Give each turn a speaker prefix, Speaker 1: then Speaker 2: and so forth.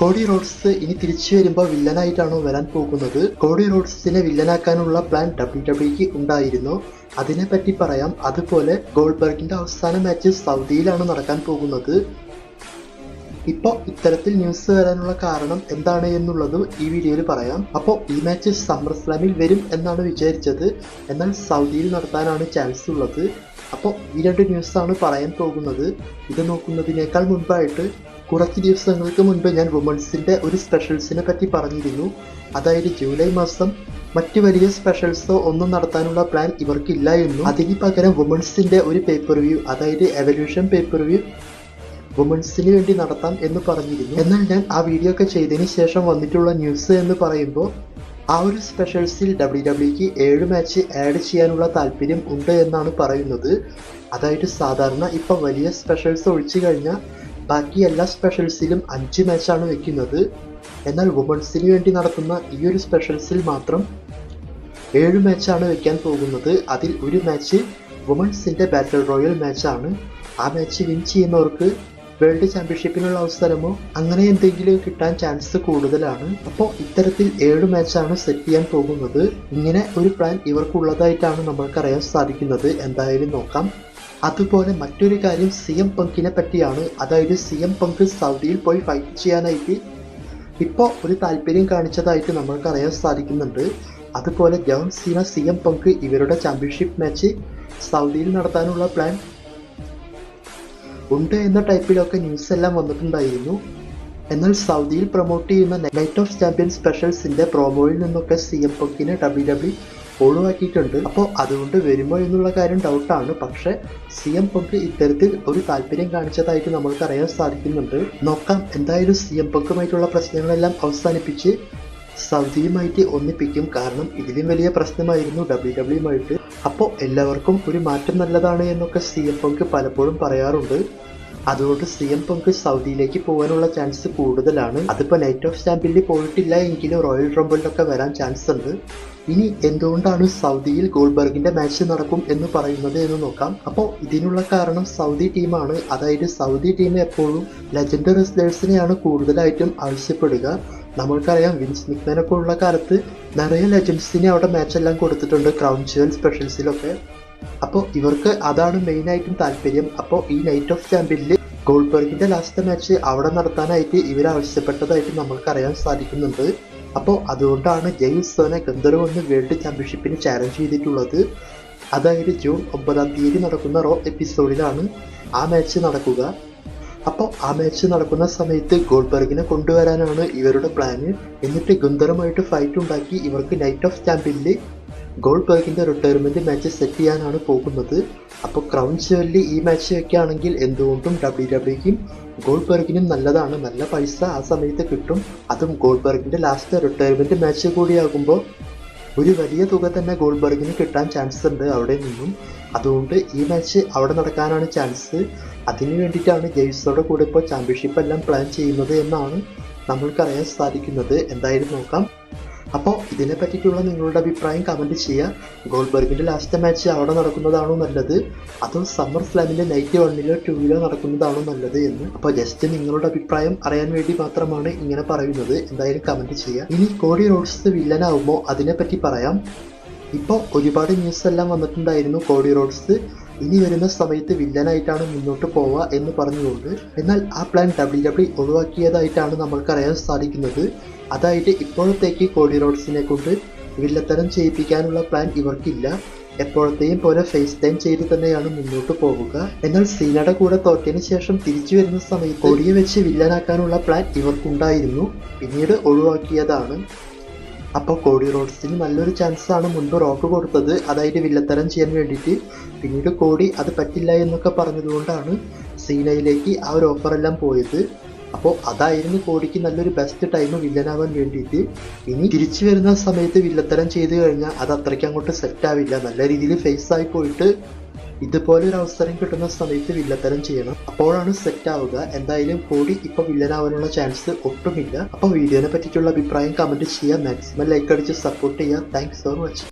Speaker 1: Cody Rhodes ഇനി തിരിച്ചു വരുമ്പോൾ വില്ലനായിട്ടാണോ വരാൻ പോകുന്നത്? കോഡി റോഡ്സിനെ വില്ലനാക്കാനുള്ള പ്ലാൻ ഡബ്ല്യു ഡബ്ല്യുക്ക് ഉണ്ടായിരുന്നു. അതിനെപ്പറ്റി പറയാം. അതുപോലെ ഗോൾബർഗിന്റെ അവസാന മാച്ച് സൗദിയിലാണ് നടക്കാൻ പോകുന്നത്. ഇപ്പോൾ ഇത്തരത്തിൽ ന്യൂസ് വരാനുള്ള കാരണം എന്താണ് എന്നുള്ളത് ഈ വീഡിയോയിൽ പറയാം. അപ്പോൾ ഈ മാച്ച് സമ്മർ സ്ലാമിൽ വരും എന്നാണ് വിചാരിച്ചത്. എന്നാൽ സൗദിയിൽ നടത്താനാണ് ചാൻസ് ഉള്ളത്. അപ്പോൾ ഈ രണ്ട് ന്യൂസാണ് പറയാൻ പോകുന്നത്. ഇത് നോക്കുന്നതിനേക്കാൾ മുൻപായിട്ട് കുറച്ച് ദിവസങ്ങൾക്ക് മുൻപ് ഞാൻ വുമൺസിന്റെ ഒരു സ്പെഷ്യൽസിനെ പറ്റി പറഞ്ഞിരുന്നു. അതായത് ജൂലൈ മാസം മറ്റ് വലിയ സ്പെഷ്യൽസോ ഒന്നും നടത്താനുള്ള പ്ലാൻ ഇവർക്കില്ല എന്നും അതിന് പകരം വുമൺസിന്റെ ഒരു പേപ്പർ വ്യൂ അതായത് എവല്യൂഷൻ പേപ്പർ വ്യൂ വുമൺസിന് വേണ്ടി നടത്താം എന്ന് പറഞ്ഞിരുന്നു. എന്നാൽ ഞാൻ ആ വീഡിയോ ഒക്കെ ചെയ്തതിന് ശേഷം വന്നിട്ടുള്ള ന്യൂസ് എന്ന് പറയുമ്പോൾ ആ ഒരു സ്പെഷ്യൽസിൽ ഡബ്ല്യു ഡബ്ല്യുക്ക് ഏഴ് മാച്ച് ആഡ് ചെയ്യാനുള്ള താല്പര്യം ഉണ്ട് എന്നാണ് പറയുന്നത്. അതായത് സാധാരണ ഇപ്പം വലിയ സ്പെഷ്യൽസ് ഒഴിച്ചു കഴിഞ്ഞാൽ ബാക്കി എല്ലാ സ്പെഷ്യൽസിലും അഞ്ച് മാച്ചാണ് വെക്കുന്നത്. എന്നാൽ വുമൺസിന് വേണ്ടി നടത്തുന്ന ഈ ഒരു സ്പെഷ്യൽസിൽ മാത്രം ഏഴ് മാച്ചാണ് വെക്കാൻ പോകുന്നത്. അതിൽ ഒരു മാച്ച് വുമൺസിന്റെ ബാറ്റിൽ റോയൽ മാച്ചാണ് ആ മാച്ച് വിൻ ചെയ്യുന്നവർക്ക് വേൾഡ് ചാമ്പ്യൻഷിപ്പിനുള്ള അവസരമോ അങ്ങനെ എന്തെങ്കിലും കിട്ടാൻ ചാൻസ് കൂടുതലാണ്. അപ്പോൾ ഇത്തരത്തിൽ ഏഴ് മാച്ചാണ് സെറ്റ് ചെയ്യാൻ പോകുന്നത്. ഇങ്ങനെ ഒരു പ്ലാൻ ഇവർക്കുള്ളതായിട്ടാണ് നമ്മൾക്കറിയാൻ സാധിക്കുന്നത്. എന്തായാലും നോക്കാം. അതുപോലെ മറ്റൊരു കാര്യം സി എം പങ്കിനെ പറ്റിയാണ്. അതായത് സി എം പങ്ക് സൗദിയിൽ പോയി ഫൈറ്റ് ചെയ്യാനായിട്ട് ഇപ്പോൾ ഒരു താല്പര്യം കാണിച്ചതായിട്ട് നമ്മൾക്ക് അറിയാൻ സാധിക്കുന്നുണ്ട്. അതുപോലെ ജോൺ സീന സി എം പങ്ക് ഇവരുടെ ചാമ്പ്യൻഷിപ്പ് മാച്ച് സൗദിയിൽ നടത്താനുള്ള പ്ലാൻ ഉണ്ട് എന്ന ടൈപ്പിലൊക്കെ ന്യൂസ് എല്ലാം വന്നിട്ടുണ്ടായിരുന്നു. എന്നാൽ സൗദിയിൽ പ്രൊമോട്ട് ചെയ്യുന്ന നൈറ്റ് ഓഫ് ചാമ്പ്യൻ സ്പെഷ്യൽസിന്റെ പ്രോമോയിൽ നിന്നൊക്കെ സി എം പങ്കിനെ ഡബ്ല്യു ഡബ്ല്യു ഒഴിവാക്കിയിട്ടുണ്ട്. അപ്പോൾ അതുകൊണ്ട് വരുമോ എന്നുള്ള കാര്യം ഡൗട്ടാണ് പക്ഷേ സി എം പങ്ക് ഇത്തരത്തിൽ ഒരു താല്പര്യം കാണിച്ചതായിട്ട് നമ്മൾക്ക് അറിയാൻ സാധിക്കുന്നുണ്ട്. നോക്കാം എന്തായാലും സി എം പങ്കുമായിട്ടുള്ള പ്രശ്നങ്ങളെല്ലാം അവസാനിപ്പിച്ച് സൗദിയുമായിട്ട് ഒന്നിപ്പിക്കും. കാരണം ഇതിലും വലിയ പ്രശ്നമായിരുന്നു ഡബ്ല്യു ഡബ്ല്യുമായിട്ട് അപ്പോൾ എല്ലാവർക്കും ഒരു മാറ്റം നല്ലതാണ് എന്നൊക്കെ സി എം പങ്ക് പലപ്പോഴും പറയാറുണ്ട്. അതുകൊണ്ട് സി എം പങ്ക് സൗദിയിലേക്ക് പോകാനുള്ള ചാൻസ് കൂടുതലാണ്. അതിപ്പോൾ നൈറ്റ് ഓഫ് സ്റ്റാമ്പിൽ പോയിട്ടില്ല എങ്കിലും റോയൽ റംബിളിലൊക്കെ വരാൻ ചാൻസ് ഉണ്ട്. ഇനി എന്തുകൊണ്ടാണ് സൗദിയിൽ ഗോൾബർഗിന്റെ മാച്ച് നടക്കും എന്ന് പറയുന്നത് എന്ന് നോക്കാം. അപ്പോൾ ഇതിനുള്ള കാരണം സൗദി ടീമാണ് അതായത് സൗദി ടീം എപ്പോഴും ലെജൻഡ് റെസ്ലേഴ്സിനെയാണ് കൂടുതലായിട്ടും ആവശ്യപ്പെടുക. നമ്മൾക്കറിയാം വിൻസ് മിക്മാനൊക്കെ ഉള്ള കാലത്ത് നിറയെ ലെജൻസിനെ അവിടെ മാച്ച് എല്ലാം കൊടുത്തിട്ടുണ്ട്. ക്രൗൺ ജുവൽ സ്പെഷ്യൽസിലൊക്കെ അപ്പോൾ ഇവർക്ക് അതാണ് മെയിനായിട്ടും താല്പര്യം. അപ്പോൾ ഈ നൈറ്റ് ഓഫ് ചാമ്പ്യനിൽ ഗോൾബർഗിന്റെ ലാസ്റ്റ് മാച്ച് അവിടെ നടത്താനായിട്ട് ഇവർ ആവശ്യപ്പെട്ടതായിട്ട് നമ്മൾക്ക് അറിയാൻ സാധിക്കുന്നുണ്ട്. അപ്പോൾ അതുകൊണ്ടാണ് ജെയിംസ് സോനെ ഗന്ധർവ് എന്ന് വേൾഡ് ചാമ്പ്യൻഷിപ്പിന് ചാലഞ്ച് ചെയ്തിട്ടുള്ളത്. അതായത് ജൂൺ ഒമ്പതാം തീയതി നടക്കുന്ന റോ എപ്പിസോഡിലാണ് ആ മാച്ച് നടക്കുക. അപ്പോൾ ആ മാച്ച് നടക്കുന്ന സമയത്ത് ഗോൾബർഗിനെ കൊണ്ടുവരാനാണ് ഇവരുടെ പ്ലാന് എന്നിട്ട് ഗന്ധർവുമായിട്ട് ഫൈറ്റ് ഉണ്ടാക്കി ഇവർക്ക് നൈറ്റ് ഓഫ് ചാമ്പ്യനിൽ ഗോൾബർഗിന്റെ റിട്ടയർമെന്റ് മാച്ച് സെറ്റ് ചെയ്യാനാണ് പോകുന്നത്. അപ്പോൾ ക്രൗൺ ചേർലി ഈ മാച്ച് വെക്കുകയാണെങ്കിൽ എന്തുകൊണ്ടും ഡബ്ല്യു ഡബ്ല്യുക്കും ഗോൾബർഗിനും നല്ലതാണ്. നല്ല പൈസ ആ സമയത്ത് കിട്ടും. അതും ഗോൾബർഗിന്റെ ലാസ്റ്റ് റിട്ടയർമെന്റ് മാച്ച് കൂടിയാകുമ്പോൾ ഒരു വലിയ തുക തന്നെ ഗോൾബർഗിന് കിട്ടാൻ ചാൻസ് ഉണ്ട് അവിടെ നിന്നും. അതുകൊണ്ട് ഈ മാച്ച് അവിടെ നടക്കാനാണ് ചാൻസ് അതിനു വേണ്ടിയിട്ടാണ് ജെയ്സോടെ കൂടെ ഇപ്പോൾ ചാമ്പ്യൻഷിപ്പ് എല്ലാം പ്ലാൻ ചെയ്യുന്നത് എന്നാണ് നമ്മൾക്കറിയാൻ സാധിക്കുന്നത്. എന്തായാലും നോക്കാം. അപ്പോൾ ഇതിനെ പറ്റിയിട്ടുള്ള നിങ്ങളുടെ അഭിപ്രായം കമന്റ് ചെയ്യുക ഗോൾബർഗിന്റെ ലാസ്റ്റ് മാച്ച് അവിടെ നടക്കുന്നതാണോ നല്ലത്? അതോ സമ്മർ സ്ലാമിന്റെ നൈറ്റ് വണ്ണിലോ ടൂവിലോ നടക്കുന്നതാണോ നല്ലത് എന്ന്? അപ്പോൾ ജസ്റ്റ് നിങ്ങളുടെ അഭിപ്രായം അറിയാൻ വേണ്ടി മാത്രമാണ് ഇങ്ങനെ പറയുന്നത്. എന്തായാലും കമന്റ് ചെയ്യുക ഇനി കോടി റോഡ്സ് വില്ലനാവുമോ അതിനെപ്പറ്റി പറയാം. ഇപ്പോൾ ഒരുപാട് ന്യൂസ് എല്ലാം വന്നിട്ടുണ്ടായിരുന്നു കോടി റോഡ്സ്. ഇനി വരുന്ന സമയത്ത് വില്ലനായിട്ടാണ് മുന്നോട്ട് പോവുക എന്ന് പറഞ്ഞുകൊണ്ട്. എന്നാൽ ആ പ്ലാൻ ഡബ്ല്യു ഡബ്ല്യു ഒഴിവാക്കിയതായിട്ടാണ് നമ്മൾക്ക് അറിയാൻ സാധിക്കുന്നത്. അതായത് ഇപ്പോഴത്തേക്ക് കോടി റോഡ്സിനെ കൊണ്ട് വില്ലത്തരം ചെയ്യിപ്പിക്കാനുള്ള പ്ലാൻ ഇവർക്കില്ല. എപ്പോഴത്തെയും പോലെ ഫേസ് ടൈം ചെയ്ത് തന്നെയാണ് മുന്നോട്ട് പോകുക എന്നാൽ സീനയുടെ കൂടെ തോറ്റതിന് ശേഷം തിരിച്ചു വരുന്ന സമയത്ത് കോടിയെ വെച്ച് വില്ലനാക്കാനുള്ള പ്ലാൻ ഇവർക്കുണ്ടായിരുന്നു. പിന്നീട് ഒഴിവാക്കിയതാണ്. അപ്പോൾ കോടി റോഡ്സിന് നല്ലൊരു ചാൻസാണ് മുൻപ് റോക്ക് കൊടുത്തത്. അതായത് വില്ലത്തരം ചെയ്യാൻ വേണ്ടിയിട്ട്. പിന്നീട് കോടി അത് പറ്റില്ല എന്നൊക്കെ പറഞ്ഞതുകൊണ്ടാണ് സീനയിലേക്ക് ആ ഒരു ഓഫറെല്ലാം പോയത്. അപ്പോൾ അതായിരുന്നു കോടിക്ക് നല്ലൊരു ബെസ്റ്റ് ടൈം വില്ലനാവാൻ വേണ്ടിയിട്ട്. ഇനി തിരിച്ചു വരുന്ന സമയത്ത് വില്ലത്തരം ചെയ്തു കഴിഞ്ഞാൽ അത് അത്രയ്ക്ക് അങ്ങോട്ട് സെറ്റ് ആവില്ല. നല്ല രീതിയിൽ ഫേസ് ആയി പോയിട്ട് ഇതുപോലെ ഒരു അവസരം കിട്ടുന്ന സമയത്ത് വില്ലത്തരം ചെയ്യണം. അപ്പോഴാണ് സെറ്റ് ആവുക. എന്തായാലും കോടി ഇപ്പൊ വില്ലനാവാനുള്ള ചാൻസ് ഒട്ടുമില്ല. അപ്പോൾ വീഡിയോനെ പറ്റിയിട്ടുള്ള അഭിപ്രായം കമന്റ് ചെയ്യുക മാക്സിമം ലൈക്ക് അടിച്ച് സപ്പോർട്ട് ചെയ്യുക താങ്ക്സ് ഫോർ വാച്ചിങ്